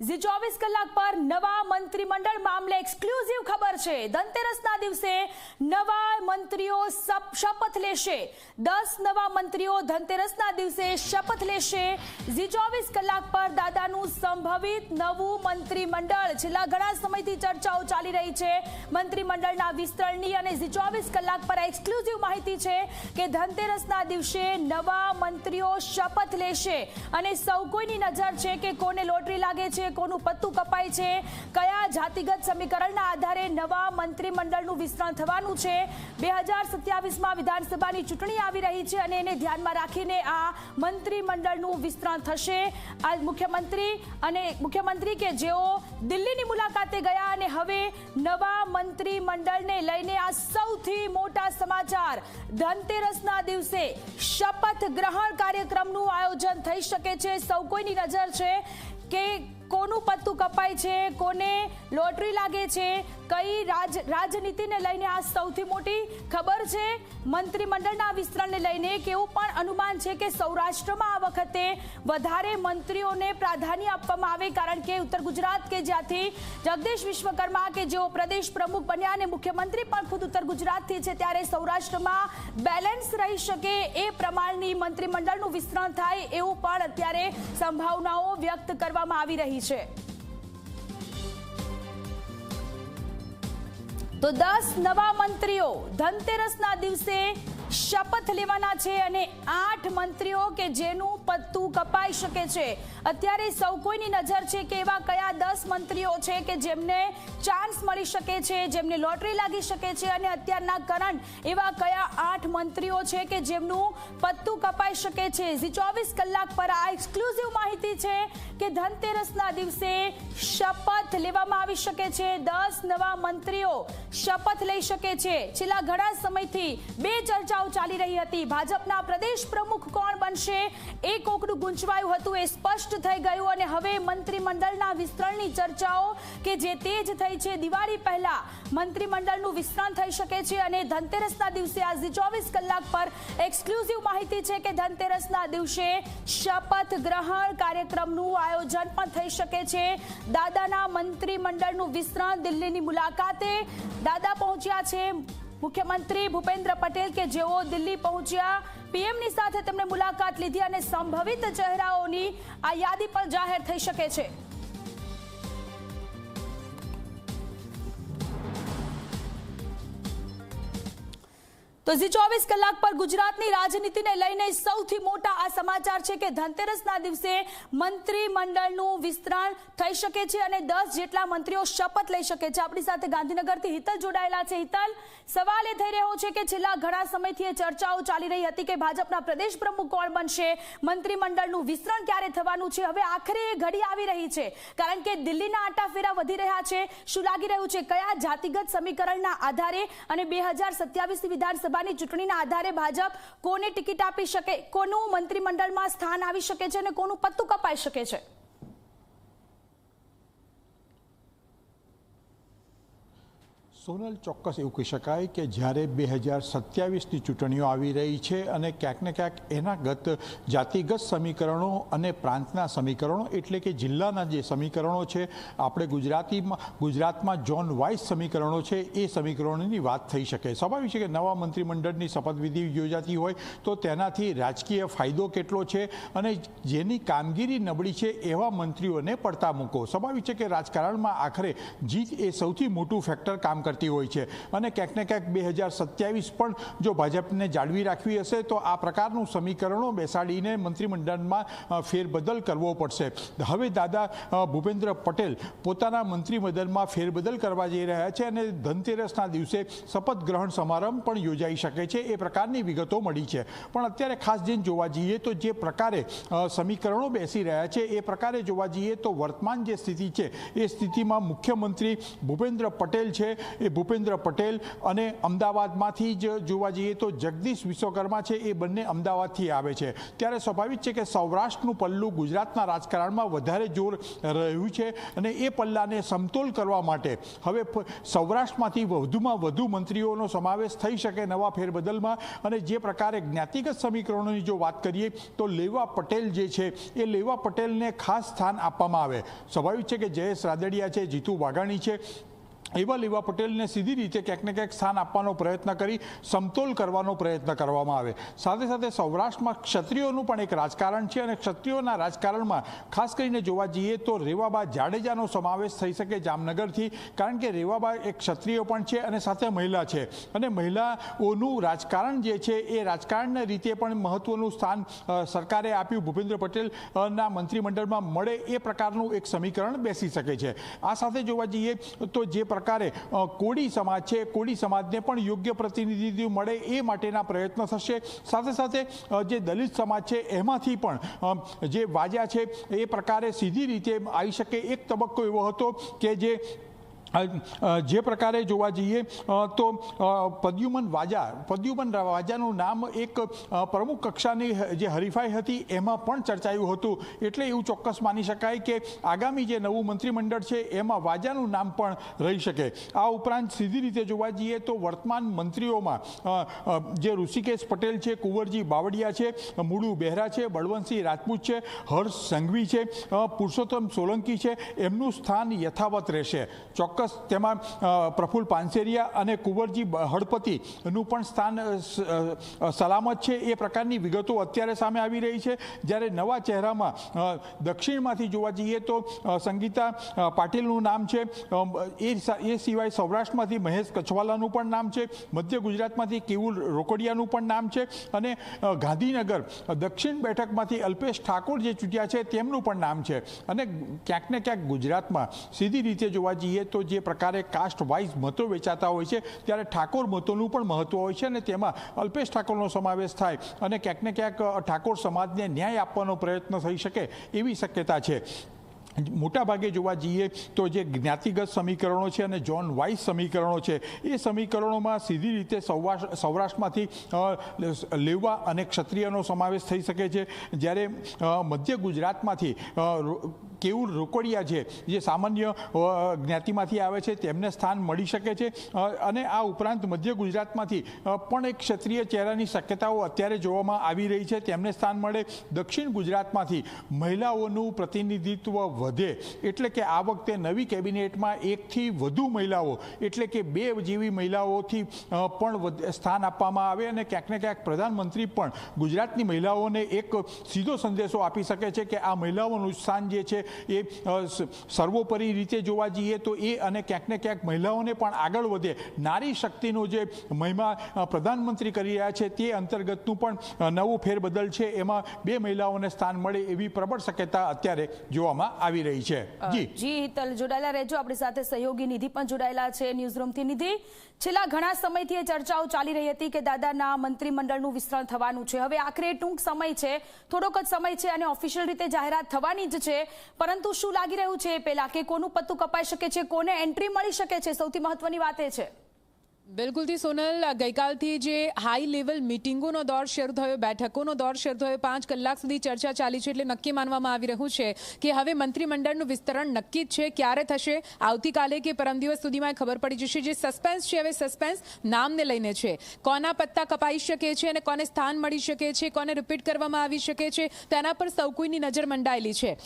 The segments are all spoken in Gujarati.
ઝી ચોવીસ કલાક પર નવા મંત્રીમંડળ મામલે એક્સક્લુઝિવ ખબર છે. ધનતેરસના દિવસે નવા મંત્રીઓ શપથ લેશે. દસ નવા મંત્રીઓ ધનતેરસના દિવસે શપથ લેશે. ઝી ચોવીસ કલાક પર દાદાનું સંભવિત નવું મંત્રીમંડળ છેલ્લા ઘણા સમયથી ચર્ચાઓ ચાલી રહી છે. મંત્રીમંડળના વિસ્તરણની અને ઝી ચોવીસ કલાક પર એક્સક્લુઝિવ માહિતી છે કે ધનતેરસના દિવસે નવા મંત્રીઓ શપથ લેશે. અને સૌ કોઈની નજર છે કે કોને લોટરી લાગે છે કોનું પત્તું કપાય છે. કયા જાતિગત સમીકરણના આધારે નવા મંત્રીમંડળનું વિસ્તરણ થવાનું છે? બે હજાર સત્યાવીસમાં વિધાનસભાની ચૂંટણી આવી રહી છે અને એને ધ્યાનમાં રાખીને આ મંત્રીમંડળનું વિસ્તરણ થશે. આ મુખ્યમંત્રી અને મુખ્યમંત્રી કે જેઓ દિલ્હીની મુલાકાતે ગયા અને હવે નવા મંત્રીમંડળને લઈને આ સૌથી મોટા સમાચાર. ધનતેરસના દિવસે શપથ ગ્રહણ કાર્યક્રમનું આયોજન થઈ શકે છે. સૌ કોઈની નજર છે કે કોનું પત્તું કપાય છે, કોને લોટરી લાગે છે, કઈ રાજ, રાજનીતિને લઈને આ સૌથી મોટી ખબર છે? મંત્રીમંડળના વિસ્તરણને લઈને કેવું પણ અનુમાન છે કે સૌરાષ્ટ્રમાં આ વખતે વધારે મંત્રીઓને પ્રાધાન્ય આપવામાં આવે, કારણ કે ઉત્તર ગુજરાત કે જ્યાંથી જગદીશ વિશ્વકર્મા કે જેઓ પ્રદેશ પ્રમુખ બન્યા અને મુખ્યમંત્રી પણ ખુદ ઉત્તર ગુજરાતથી છે, ત્યારે સૌરાષ્ટ્રમાં બેલેન્સ રહી શકે એ પ્રમાણની મંત્રીમંડળનું વિસ્તરણ થાય એવું પણ અત્યારે સંભાવનાઓ વ્યક્ત કરવામાં આવી રહી છે તો દસ નવા મંત્રીઓ ધનતેરસના દિવસે શપથ લેવાના છે અને આઠ મંત્રીઓ કે જેનું પત્તું કપાઈ શકે છે. અત્યારે સૌ કોઈની નજર છે કે એવા કયા દસ મંત્રીઓ છે કે જેમને ચાન્સ મળી શકે છે, જેમને લોટરી લાગી શકે છે અને અત્યારના કરંટ એવા કયા આઠ મંત્રીઓ છે કે જેમનું પત્તું કપાઈ શકે છે. ચોવીસ કલાક પર આ એક્સક્લુઝિવ માહિતી છે કે ધનતેરસના દિવસે શપથ લેવામાં આવી શકે છે. દસ નવા મંત્રીઓ શપથ લઈ શકે છે. છેલ્લા ઘણા સમયથી બે ચર્ચાઓ ચાલી રહી હતી. ભાજપના પ્રદેશ પ્રમુખ કોણ બનશે એ કોકડું ગુંચવાયું હતું એ સ્પષ્ટ થઈ ગયું અને હવે મંત્રીમંડળના વિસ્તરણની ચર્ચાઓ કે જે તેજ થઈ છે. દિવાળી પહેલા મંત્રીમંડળનું વિસ્તરણ થઈ શકે છે અને ધનતેરસના દિવસે આજે ચોવીસ કલાક પર એક્સક્લુઝિવ માહિતી છે કે ધનતેરસના દિવસે શપથ ગ્રહણ કાર્યક્રમનું આયોજન પણ થઈ શકે છે. દાદાના મંત્રીમંડળનું વિસ્તરણ દિલ્હીની મુલાકાતે દાદા પહોંચ્યા છે. મુખ્યમંત્રી ભૂપેન્દ્ર પટેલ કે જેઓ દિલ્હી પહોંચ્યા, પીએમની સાથે તેમણે મુલાકાત લીધી અને સંભવિત ચહેરાઓની આ યાદી પણ જાહેર થઈ શકે છે. તો ઝી ચોવીસ કલાક પર ગુજરાતની રાજનીતિને લઈને સૌથી મોટા આ સમાચાર છે કે ધનતેરસના દિવસે મંત્રીમંડળનું વિસ્તરણ થઈ શકે છે અને દસ જેટલા મંત્રીઓ શપથ લઈ શકે છે. આપણી સાથે ગાંધીનગરથી હિતલ જોડાયેલા છે. હિતલ સવાલ એ થઈ રહ્યો છે કે છેલ્લા ઘણા સમયથી એ ચર્ચાઓ ચાલી રહી હતી કે ભાજપના પ્રદેશ પ્રમુખ કોણ બનશે, મંત્રીમંડળનું વિસ્તરણ ક્યારે થવાનું છે, હવે આખરે એ ઘડી આવી રહી છે. કારણ કે દિલ્હીના આટાફેરા વધી રહ્યા છે. શું લાગી રહ્યું છે? કયા જાતિગત સમીકરણના આધારે અને બે હજાર સત્યાવીસની વિધાનસભાની ચૂંટણીના આધારે ભાજપ કોને ટિકિટ આપી શકે, કોનું મંત્રીમંડળમાં સ્થાન આવી શકે છે અને કોનું પત્તું કપાઈ શકે છે? સોનલ ચોક્કસ એવું કહી શકાય કે જ્યારે બે હજાર સત્યાવીસની ચૂંટણીઓ આવી રહી છે અને ક્યાંક ને ક્યાંક એના ગત જાતિગત સમીકરણો અને પ્રાંતના સમીકરણો, એટલે કે જિલ્લાના જે સમીકરણો છે, આપણે ગુજરાતીમાં, ગુજરાતમાં જોન વાઇઝ સમીકરણો છે, એ સમીકરણોની વાત થઈ શકે. સ્વાભાવિક છે કે નવા મંત્રીમંડળની શપથવિધિ યોજાતી હોય, તો તેનાથી રાજકીય ફાયદો કેટલો છે અને જેની કામગીરી નબળી છે એવા મંત્રીઓને પડતા મૂકો. સ્વાભાવિક છે કે રાજકારણમાં આખરે જીત એ સૌથી મોટું ફેક્ટર કામ કરતી હોય છે. અને ક્યાંક ને ક્યાંક બે હજાર સત્યાવીસ પણ જો ભાજપને જાળવી રાખવી હશે, તો આ પ્રકારનું સમીકરણો બેસાડીને મંત્રીમંડળમાં ફેરબદલ કરવો પડશે. હવે દાદા ભૂપેન્દ્ર પટેલ પોતાના મંત્રીમંડળમાં ફેરબદલ કરવા જઈ રહ્યા છે અને ધનતેરસના દિવસે શપથ ગ્રહણ સમારંભ પણ યોજાઈ શકે છે. એ પ્રકારની વિગતો મળી છે. પણ અત્યારે ખાસ જઈને જોવા જઈએ તો જે પ્રકારે સમીકરણો બેસી રહ્યા છે, એ પ્રકારે જોવા જઈએ તો વર્તમાન જે સ્થિતિ છે, એ સ્થિતિમાં મુખ્યમંત્રી ભૂપેન્દ્ર પટેલ છે એ ભૂપેન્દ્ર પટેલ અને અમદાવાદમાંથી જ જોવા જઈએ તો જગદીશ વિશ્વકર્મા છે એ બંને અમદાવાદથી આવે છે. ત્યારે સ્વાભાવિક છે કે સૌરાષ્ટ્રનું પલ્લું ગુજરાતના રાજકારણમાં વધારે જોર રહ્યું છે અને એ પલ્લાને સમતોલ કરવા માટે હવે સૌરાષ્ટ્રમાંથી વધુમાં વધુ મંત્રીઓનો સમાવેશ થઈ શકે નવા ફેરબદલમાં અને જે પ્રકારે જ્ઞાતિગત સમીકરણોની જો વાત કરીએ તો લેવા પટેલ જે છે એ લેવા પટેલને ખાસ સ્થાન આપવામાં આવે. સ્વાભાવિક છે કે જયેશ રાદડિયા છે, જીતુ વાઘાણી છે એવા લેવા પટેલને સીધી રીતે ક્યાંક ને ક્યાંક સ્થાન આપવાનો પ્રયત્ન કરી, સમતોલ કરવાનો પ્રયત્ન કરવામાં આવે. સાથે સાથે સૌરાષ્ટ્રમાં ક્ષત્રિયોનું પણ એક રાજકારણ છે અને ક્ષત્રિયોના રાજકારણમાં ખાસ કરીને જોવા જઈએ તો રેવાબા જાડેજાનો સમાવેશ થઈ શકે જામનગરથી, કારણ કે રેવાબા એક ક્ષત્રિય પણ છે અને સાથે મહિલા છે. અને મહિલાઓનું રાજકારણ જે છે એ રાજકારણના રીતે પણ મહત્વનું સ્થાન સરકારે આપ્યું. ભૂપેન્દ્ર પટેલના મંત્રીમંડળમાં મળે એ પ્રકારનું એક સમીકરણ બેસી શકે છે. આ સાથે જોવા જઈએ તો જે પ્રકારે કોળી સમાજ છે, કોળી સમાજને પણ યોગ્ય પ્રતિનિધિત્વ મળે એ માટેના પ્રયત્ન થશે. સાથે સાથે જે દલિત સમાજ છે, એમાંથી પણ જે વાજા છે, એ પ્રકારે સીધી રીતે આવી શકે. એક તબક્કો એવો હતો કે જે જે પ્રકારે જોવા જઈએ તો પદ્યુમન વાજા, પદ્યુમન વાજાનું નામ એક પ્રમુખ કક્ષાની જે હરીફાઈ હતી, એમાં પણ ચર્ચાયું હતું. એટલે એવું ચોક્કસ માની શકાય કે આગામી જે નવું મંત્રીમંડળ છે, એમાં વાજાનું નામ પણ રહી શકે. આ ઉપરાંત સીધી રીતે જોવા જઈએ તો વર્તમાન મંત્રીઓમાં જે ઋષિકેશ પટેલ છે, કુંવરજી બાવળિયા છે, મુળુ બહેરા છે, બળવંતસિંહ રાજપૂત છે, હર્ષ સંઘવી છે પુરુષોત્તમ સોલંકી છે, એમનું સ્થાન યથાવત રહેશે. ચોક્કસ તેમાં અ, પ્રફુલ્લ પાનસેરિયા અને કુંવરજી હળપતિનું પણ સ્થાન સલામત છે. એ પ્રકારની વિગતો અત્યારે સામે આવી રહી છે. જ્યારે નવા ચહેરામાં દક્ષિણમાંથી જોવા જઈએ તો સંગીતા પાટીલનું નામ છે. એ એ સિવાય સૌરાષ્ટ્રમાંથી મહેશ કછવાલાનું પણ નામ છે. મધ્ય ગુજરાતમાંથી કેવુલ રોકડિયાનું પણ નામ છે. અને ગાંધીનગર દક્ષિણ બેઠકમાંથી અલ્પેશ ઠાકોર જે ચૂંટ્યા છે તેમનું પણ નામ છે. અને ક્યાંક ને ક્યાંક ગુજરાતમાં સીધી રીતે જોવા જઈએ તો જે પ્રકારે કાસ્ટ વાઇઝ મતો વેચાતા હોય છે, ત્યારે ઠાકોર મતોનું પણ મહત્ત્વ હોય છે અને તેમાં અલ્પેશ ઠાકોરનો સમાવેશ થાય અને ક્યાંક ને ક્યાંક ઠાકોર સમાજને ન્યાય આપવાનો પ્રયત્ન થઈ શકે એવી શક્યતા છે. મોટા ભાગે જોવા જઈએ તો જે જ્ઞાતિગત સમીકરણો છે અને જોન વાઇઝ સમીકરણો છે, એ સમીકરણોમાં સીધી રીતે સૌરાષ્ટ્ર સૌરાષ્ટ્રમાંથી લેવા અને ક્ષત્રિયનો સમાવેશ થઈ શકે છે. જ્યારે મધ્ય ગુજરાતમાંથી કેવું રોકડિયા છે, જે સામાન્ય જ્ઞાતિમાંથી આવે છે, તેમને સ્થાન મળી શકે છે અને આ ઉપરાંત મધ્ય ગુજરાતમાંથી પણ એક ક્ષત્રિય ચહેરાની શક્યતાઓ અત્યારે જોવામાં આવી રહી છે, તેમને સ્થાન મળે. દક્ષિણ ગુજરાતમાંથી મહિલાઓનું પ્રતિનિધિત્વ વધે, એટલે કે આ વખતે નવી કેબિનેટમાં એકથી વધુ મહિલાઓ, એટલે કે બે જેવી મહિલાઓથી પણ સ્થાન આપવામાં આવે અને ક્યાંક ને ક્યાંક પ્રધાનમંત્રી પણ ગુજરાતની મહિલાઓને એક સીધો સંદેશો આપી શકે છે કે આ મહિલાઓનું સ્થાન જે છે એ સર્વોપરી રીતે જોવા જઈએ તો એ અને ક્યાંક ને ક્યાંક મહિલાઓને પણ આગળ વધે. નારી શક્તિનો જે મહિમા પ્રધાનમંત્રી કરી રહ્યા છે તે અંતર્ગતનું પણ નવું ફેરબદલ છે. એમાં બે મહિલાઓને સ્થાન મળે એવી પ્રબળ શક્યતા અત્યારે જોવામાં આવી રહી છે. જી. જી હિતલ જોડાયેલા રહેજો. આપણી સાથે સહયોગી નિધિ પણ જોડાયેલા છે ન્યૂઝરૂમથી. નિધિ છેલ્લા ઘણા સમયથી એ ચર્ચાઓ ચાલી રહી હતી કે દાદાના મંત્રીમંડળનું વિસ્તરણ થવાનું છે. હવે આખરે ટૂંક સમય છે થોડોક જ સમય છે અને ઓફિશિયલ રીતે જાહેરાત થવાની જ છે. પરંતુ શું લાગી રહ્યું છે એ પહેલા? કે કોનું પત્તું કપાઈ શકે છે? કોને એન્ટ્રી મળી શકે છે? સૌથી મહત્વની વાત એ છે. બિલકુલથી સોનલ, ગઈકાલથી જે હાઈ લેવલ મિટિંગોનો દોર શરૂ થયો, બેઠકોનો દોર શરૂ થયો, પાંચ કલાક સુધી ચર્ચા ચાલી છે એટલે નક્કી માનવામાં આવી રહ્યું છે કે હવે મંત્રીમંડળનું વિસ્તરણ નક્કી જ છે, ક્યારે થશે, આવતીકાલે કે પરમ દિવસ સુધીમાં ખબર પડી જશે જે સસ્પેન્સ છે, હવે સસ્પેન્સ નામને લઈને છે. કોના પત્તા કપાઈ શકે છે અને કોને સ્થાન મળી શકે છે, કોને રિપીટ કરવામાં આવી શકે છે, તેના પર સૌ કોઈની નજર મંડાયેલી છે.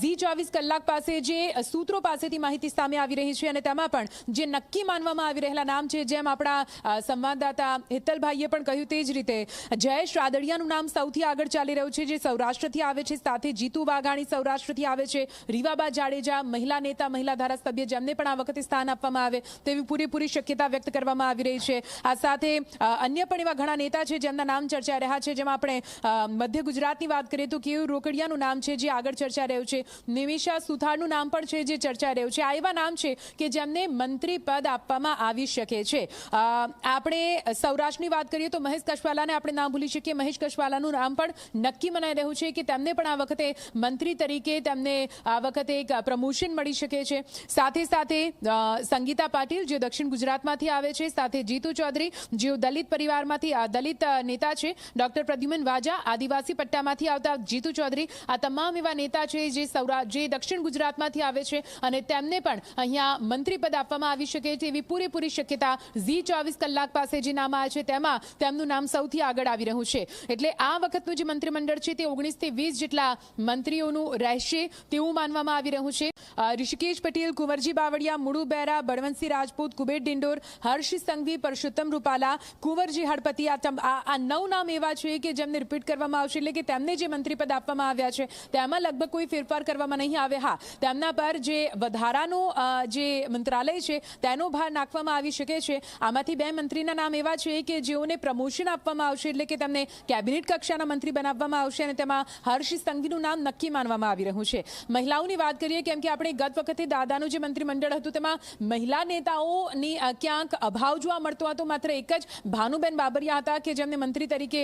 ઝી ચોવીસ કલાક પાસે જે સૂત્રો પાસેથી માહિતી સામે આવી રહી છે અને તેમાં પણ જે નક્કી માનવામાં આવી રહેલા નામ છે, જેમ આપણા સંવાદદાતા હિતલભાઈએ પણ કહ્યું તે જ રીતે. જયેશ રાદડિયાનું નામ સૌથી આગળ ચાલી રહ્યું છે, જે સૌરાષ્ટ્રથી આવે છે, સાથે જીતુ વાઘાણી સૌરાષ્ટ્રથી આવે છે, રીવાબા જાડેજા, મહિલા નેતા, મહિલા ધારાસભ્ય, જેમને પણ આ વખતે સ્થાન આપવામાં આવે તેવી પૂરેપૂરી શક્યતા વ્યક્ત કરવામાં આવી રહી છે. આ સાથે અન્ય પણ એવા ઘણા નેતા છે, જેમના નામ ચર્ચા રહ્યા છે, જેમાં આપણે મધ્ય ગુજરાતની વાત કરીએ તો કેયુ રોકડિયાનું નામ છે, જે આગળ ચર્ચા રહ્યું છે. નિમિષા સુથારનું નામ પણ છે, જે ચર્ચા રહ્યું છે. આ એવા નામ છે કે જેમને મંત્રી પદ આપવામાં આવી શકે છે. આપણે સૌરાષ્ટ્રની વાત કરીએ તો મહેશ કશવાલાને આપણે ના ભૂલી શકીએ. મહેશ કશવાલાનું નામ પણ નક્કી મનાઈ રહ્યું છે કે તેમને પણ આ વખતે મંત્રી તરીકે તેમને આ વખતે એક પ્રમોશન મળી શકે છે. સાથે સાથે સંગીતા પાટીલ જે દક્ષિણ ગુજરાતમાંથી આવે છે, સાથે જીતુ ચૌધરી જેઓ દલિત પરિવારમાંથી દલિત નેતા છે, ડોક્ટર પ્રદ્યુમન વાજા, આદિવાસી પટ્ટામાંથી આવતા જીતુ ચૌધરી, આ તમામ એવા નેતા છે જે સૌરા, જે દક્ષિણ ગુજરાતમાંથી આવે છે અને તેમને પણ અહીંયા મંત્રી પદ આપવામાં આવી શકે તેવી પૂરેપૂરી શક્યતા ઝી ચોવીસ કલાક પાસે જે નામ આવે છે, તેમાં તેમનું નામ સૌથી આગળ આવી રહ્યું છે. એટલે આ વખતનું જે મંત્રીમંડળ છે, તે ઓગણીસથી વીસ જેટલા મંત્રીઓનું રહેશે તેવું માનવામાં આવી રહ્યું છે. ઋષિકેશ પટેલ, કુંવરજી બાવળિયા મુળુ બેરા, બળવંતસિંહ રાજપૂત, કુબેર ડિંડોર હર્ષ સંઘવી, પરસોત્તમ રૂપાલા, કુંવરજી હળપતિ, આ નવ નામ એવા છે કે જેમને રિપીટ કરવામાં આવશે. એટલે કે તેમને જે મંત્રીપદ આપવામાં આવ્યા છે, તેમાં લગભગ કોઈ ફેરફાર કરવામાં નહીં આવે. હા, તેમના પર જે વધારાનું જે મંત્રાલય છે, તેનો ભાર નાખવામાં આવી શકે છે. આમાંથી બે મંત્રીના નામ એવા છે કે જેઓને પ્રમોશન આપવામાં આવશે એટલે કે તેમને કેબિનેટ કક્ષાના મંત્રી બનાવવામાં આવશે અને તેમાં હર્ષ સંઘવીનું નામ નક્કી માનવામાં આવી રહ્યું છે. મહિલાઓની વાત કરીએ કેમ કે આપણે ગત વખતે દાદાનું જે મંત્રીમંડળ હતું તેમાં મહિલા નેતાઓની ક્યાંક અભાવ જોવા મળતો હતો, માત્ર એક જ ભાનુબેન બાબરિયા હતા કે જેમને મંત્રી તરીકે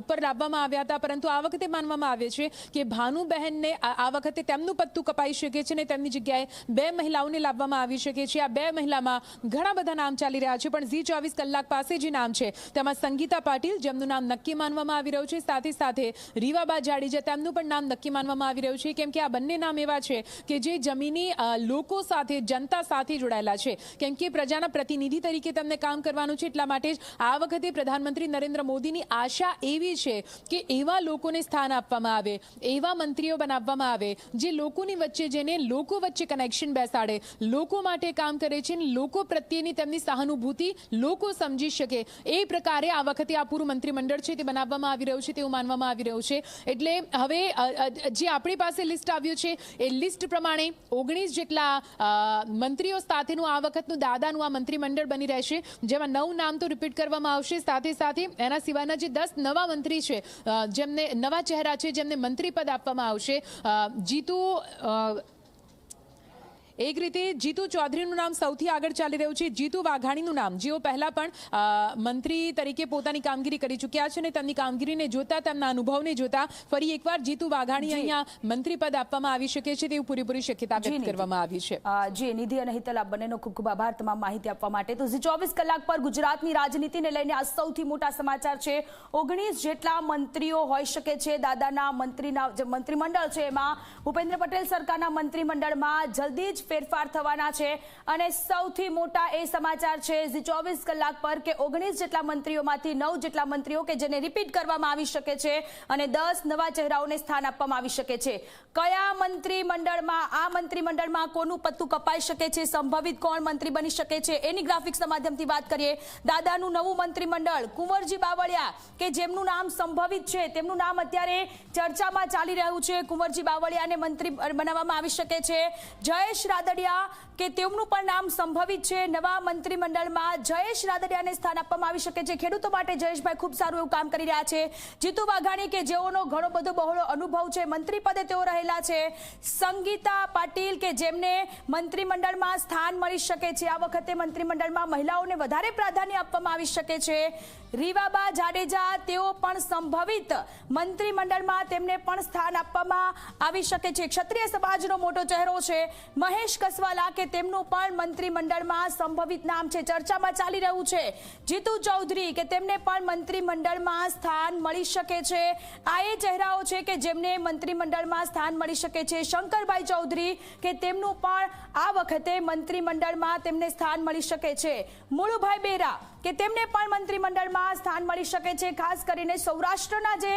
ઉપર લાવવામાં આવ્યા હતા. પરંતુ આ વખતે માનવામાં આવે છે કે ભાનુબહેનને આ વખતે તેમનું પત્તું કપાઈ શકે છે અને તેમની જગ્યાએ બે મહિલાઓને લાવવામાં આવી શકે છે. આ બે મહિલામાં ઘણા બધા નામ ચાલી રહ્યા છે, પણ ઝી ચોવીસ કલાક પાસે જે નામ છે, તેમાં સંગીતા પાટીલ, જેમનું નામ નક્કી માનવામાં આવી રહ્યું છે, સાથે સાથે રીવાબા જાડેજા, તેમનું પણ નામ નક્કી માનવામાં આવી રહ્યું છે, કેમ કે આ બંને નામ એવા છે કે જે જમીની લોકો સાથે, જનતા સાથે જોડાયેલા છે. કેમ કે પ્રજાના પ્રતિનિધિ તરીકે તેમને કામ કરવાનું છે, એટલા માટે જ આ વખતે પ્રધાનમંત્રી નરેન્દ્ર મોદીની આશા એવી છે કે એવા લોકોને સ્થાન આપવામાં આવે, એવા મંત્રીઓ બનાવવામાં આવે, જે લોકોની વચ્ચે જેને લોકો વચ્ચે કનેક્શન બેસાડે, લોકો માટે કામ કરે છે લોકો પ્રત્યેની તેમની સહાનુભૂતિ લોકો સમજી શકે. એ પ્રકારે આ વખતે આ પૂરું મંત્રીમંડળ છે તે બનાવવામાં આવી રહ્યું છે, તેવું માનવામાં આવી રહ્યું છે. એટલે હવે જે આપણી પાસે લિસ્ટ આવ્યું છે, એ લિસ્ટ પ્રમાણે ઓગણીસ જેટલા મંત્રીઓ સાથેનું આ વખતનું દાદાનું આ મંત્રીમંડળ બની રહેશે, જેમાં નવ નામ તો રિપીટ કરવામાં આવશે. સાથે સાથે એના સિવાયના જે દસ નવા મંત્રી છે જેમને નવા ચહેરા છે, જેમને મંત્રી પદ આપવામાં આવશે જીતુ એક રીતે જીતુ ચૌધરીનું નામ સૌથી આગળ ચાલી રહ્યું છે. જીતુ વાઘાણીનું નામ જેઓ પહેલાં પણ મંત્રી તરીકે પોતાની કામગીરી કરી ચૂક્યા છે અને તેમની કામગીરીને જોતા તેમના અનુભવને જોતા ફરી એકવાર જીતુ વાઘાણી અહીંયા મંત્રી પદ આપવામાં આવી શકે છે તેવું પૂરેપૂરી શક્યતા વ્યક્ત કરવામાં આવી છે. જે નિધિ અને હિતલ આ બંનેનો ખૂબ ખૂબ આભાર તમામ માહિતી આપવા માટે. તો ચોવીસ કલાક પર ગુજરાતની રાજનીતિને લઈને આ સૌથી મોટા સમાચાર છે. ઓગણીસ જેટલા મંત્રીઓ હોઈ શકે છે. દાદાના મંત્રીના જે મંત્રીમંડળ છે એમાં ભૂપેન્દ્ર પટેલ સરકારના મંત્રીમંડળમાં જલ્દી જ ફેરફાર થવાના છે. અને સૌથી મોટા એ સમાચાર છે ચોવીસ કલાક પર કે ઓગણીસ જેટલા મંત્રીઓમાંથી નવ જેટલા મંત્રીઓ કે જેને રિપીટ કરવામાં આવી શકે છે અને દસ નવા ચહેરાઓને સ્થાન આપવામાં આવી શકે છે. કયા મંત્રીમંડળમાં, આ મંત્રીમંડળમાં કોનું પત્તું કપાઈ શકે છે? સંભવિત કોણ મંત્રી બની શકે છે? એની ગ્રાફિક્સના માધ્યમથી વાત કરીએ. દાદાનું નવું મંત્રીમંડળ, કુંવરજી બાવળિયા, કે જેમનું નામ સંભવિત છે, તેમનું નામ અત્યારે ચર્ચામાં ચાલી રહ્યું છે. કુંવરજી બાવળિયાને મંત્રી બનાવવામાં આવી શકે છે. જયેશ રાદડિયા, કે તેમનું પણ નામ સંભવિત છે. નવા મંત્રીમંડળમાં જયેશ રાદડિયાને સ્થાન આપવામાં આવી શકે છે. ખેડૂતો માટે જયેશભાઈ ખૂબ સારું એવું કામ કરી રહ્યા છે. જીતુ વાઘાણી, કે જેઓનો ઘણો બધો બહોળો અનુભવ છે, મંત્રી પદે તેઓ રહેલા છે. સંગીતા પાટીલ, કે જેમને મંત્રીમંડળમાં સ્થાન મળી શકે છે. આ વખતે મંત્રીમંડળમાં મહિલાઓને વધારે પ્રાધાન્ય આપવામાં આવી શકે છે. રીવાબા જાડેજા, તેઓ પણ સંભવિત મંત્રીમંડળમાં તેમને પણ સ્થાન આપવામાં આવી શકે છે. ક્ષત્રિય સમાજનો મોટો ચહેરો છે. મહેશ કસવાલા કે તેમનું પણ મંત્રીમંડળમાં સંભવિત નામ છે. ચર્ચામાં ચાલી રહ્યું છે. જીતુ ચૌધરી કે તેમને પણ મંત્રીમંડળમાં સ્થાન મળી શકે છે. આ એ ચહેરાઓ છે કે જેમને મંત્રીમંડળમાં સ્થાન મળી શકે છે. શંકરભાઈ ચૌધરી કે તેમનું પણ આ વખતે મંત્રીમંડળમાં તેમને સ્થાન મળી શકે છે. મુળુભાઈ બેરા કે તેમને પણ મંત્રીમંડળમાં સ્થાન મળી શકે છે, ખાસ કરીને સૌરાષ્ટ્રના જે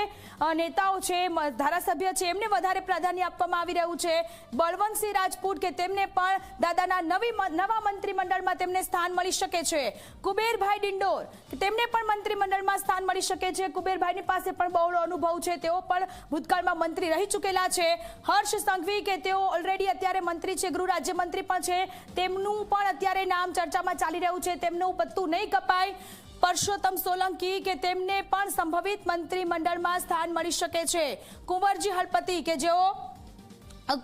નેતાઓ છે ધારાસભ્ય છે, એમને વધારે પ્રાધાન્ય આપવામાં આવી રહ્યું છે. બળવંતસિંહ રાજપૂત કે તેમને પણ દાદાના નવી નવા મંત્રીમંડળમાં તેમને સ્થાન મળી શકે છે. કુબેરભાઈ ડિંડોર તેમને પણ મંત્રીમંડળમાં સ્થાન મળી શકે છે. કુબેરભાઈની પાસે પણ બહોળો અનુભવ છે. તેઓ પણ ભૂતકાળમાં મંત્રી રહી ચૂકેલા છે. હર્ષ સંઘવી કે તેઓ ઓલરેડી અત્યારે મંત્રી છે, ગૃહ રાજ્યમંત્રી પણ છે. તેમનું પણ અત્યારે નામ ચર્ચામાં ચાલી રહ્યું છે. તેમનું પત્તું નહીં કપાય. પરસોત્તમ સોલંકી કે તેમને પણ સંભવિત મંત્રીમંડળમાં સ્થાન મળી શકે છે. કુંવરજી હળપતિ કે જેઓ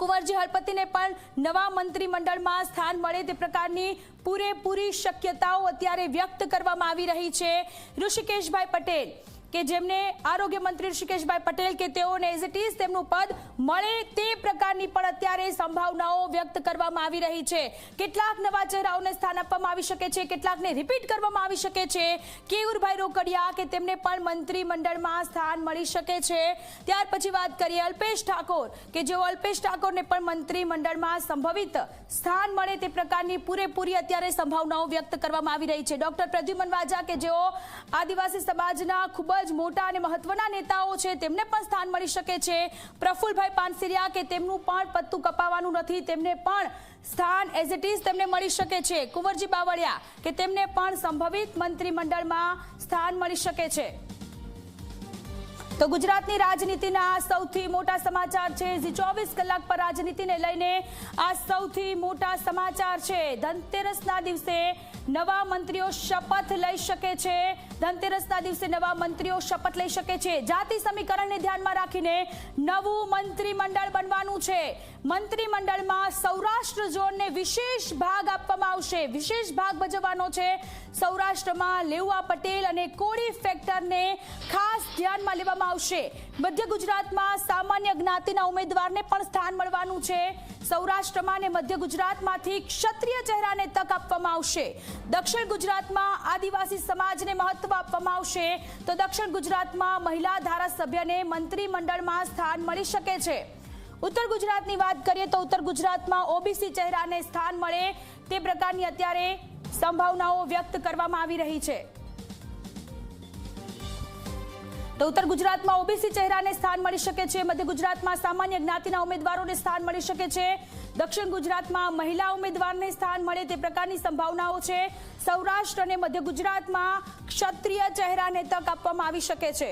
કુંવરજી હળપતિને પણ નવા મંત્રીમંડળમાં સ્થાન મળે તે પ્રકારની પૂરેપૂરી શક્યતાઓ અત્યારે વ્યક્ત કરવામાં આવી રહી છે. ઋષિકેશભાઈ પટેલ કે જેમને આરોગ્ય મંત્રી ઋષિકેશભાઈ પટેલ કે તેઓને એઝ ઇટ ઇઝ તેમનું પદ મળે તે પ્રકારની પણ અત્યારે સંભાવનાઓ વ્યક્ત કરવામાં આવી રહી છે. કેટલાક નવા ચહેરાઓને સ્થાન આપવામાં આવી શકે છે, કેટલાકને રિપીટ કરવામાં આવી શકે છે. કેયુરભાઈ રોકડિયા કે તેમને પણ મંત્રીમંડળમાં સ્થાન મળી શકે છે. ત્યાર પછી વાત કરીએ અલ્પેશ ઠાકોર, કે જેઓ અલ્પેશ ઠાકોરને પણ મંત્રીમંડળમાં સંભવિત સ્થાન મળે તે પ્રકારની પૂરેપૂરી અત્યારે સંભાવનાઓ વ્યક્ત કરવામાં આવી રહી છે. ડોક્ટર પ્રદ્યુમન વાજા, કે જેઓ આદિવાસી સમાજના ખૂબ જ મોટા અને મહત્વના નેતાઓ છે, તેમને પણ સ્થાન મળી શકે છે. પ્રફુલભાઈ પાનસિરિયા કે તેમનું પણ પત્તું કપાવાનું નથી, તેમને પણ સ્થાન એઝ ઇટ ઇઝ તેમને મળી શકે છે. કુંવરજી બાવળિયા કે તેમને પણ સંભવિત મંત્રીમંડળમાં સ્થાન મળી શકે છે. તો ગુજરાતની રાજનીતિના સૌથી મોટા સમાચાર છે. ચોવીસ કલાક પર રાજનીતિને લઈને આ સૌથી મોટા સમાચાર છે. ધનતેરસના દિવસે નવા મંત્રીઓ શપથ લઈ શકે છે. ધનતેરસના દિવસે નવા મંત્રીઓ શપથ લઈ શકે છે. જાતિ સમીકરણને ધ્યાનમાં રાખીને નવું મંત્રીમંડળ બનવાનું છે. મંત્રીમંડળમાં સૌરાષ્ટ્ર ઝોનને વિશેષ ભાગ આપવામાં આવશે. વિશેષ ભાગ ભજવવાનો છે. સૌરાષ્ટ્રમાં લેઉવા પટેલ અને કોળી ફેક્ટરને ખાસ ધ્યાનમાં લેવામાં આવશે. મધ્ય ગુજરાતમાં સામાન્ય જ્ઞાતિના ઉમેદવારને પણ સ્થાન મળવાનું છે. સૌરાષ્ટ્રમાં અને મધ્ય ગુજરાતમાંથી ક્ષત્રિય ચહેરાને તક આપવામાં આવશે. દક્ષિણ ગુજરાતમાં આદિવાસી સમાજને મહત્વ આપવામાં આવશે. તો દક્ષિણ ગુજરાતમાં મહિલા ધારાસભ્યને મંત્રીમંડળમાં સ્થાન મળી શકે છે. ઉત્તર ગુજરાતની વાત કરીએ તો ઉત્તર ગુજરાતમાં ઓબીસી ચહેરાને સ્થાન મળે તે પ્રકારની અત્યારે સંભાવનાઓ વ્યક્ત કરવામાં આવી રહી છે. તો ઉત્તર ગુજરાતમાં ઓબીસી ચહેરાને સ્થાન મળી શકે છે. મધ્ય ગુજરાતમાં સામાન્ય જ્ઞાતિના ઉમેદવારોને સ્થાન મળી શકે છે. દક્ષિણ ગુજરાતમાં મહિલા ઉમેદવારને સ્થાન મળે તે પ્રકારની સંભાવનાઓ છે. સૌરાષ્ટ્ર અને મધ્ય ગુજરાતમાં ક્ષત્રિય ચહેરાને તક આપવામાં આવી શકે છે.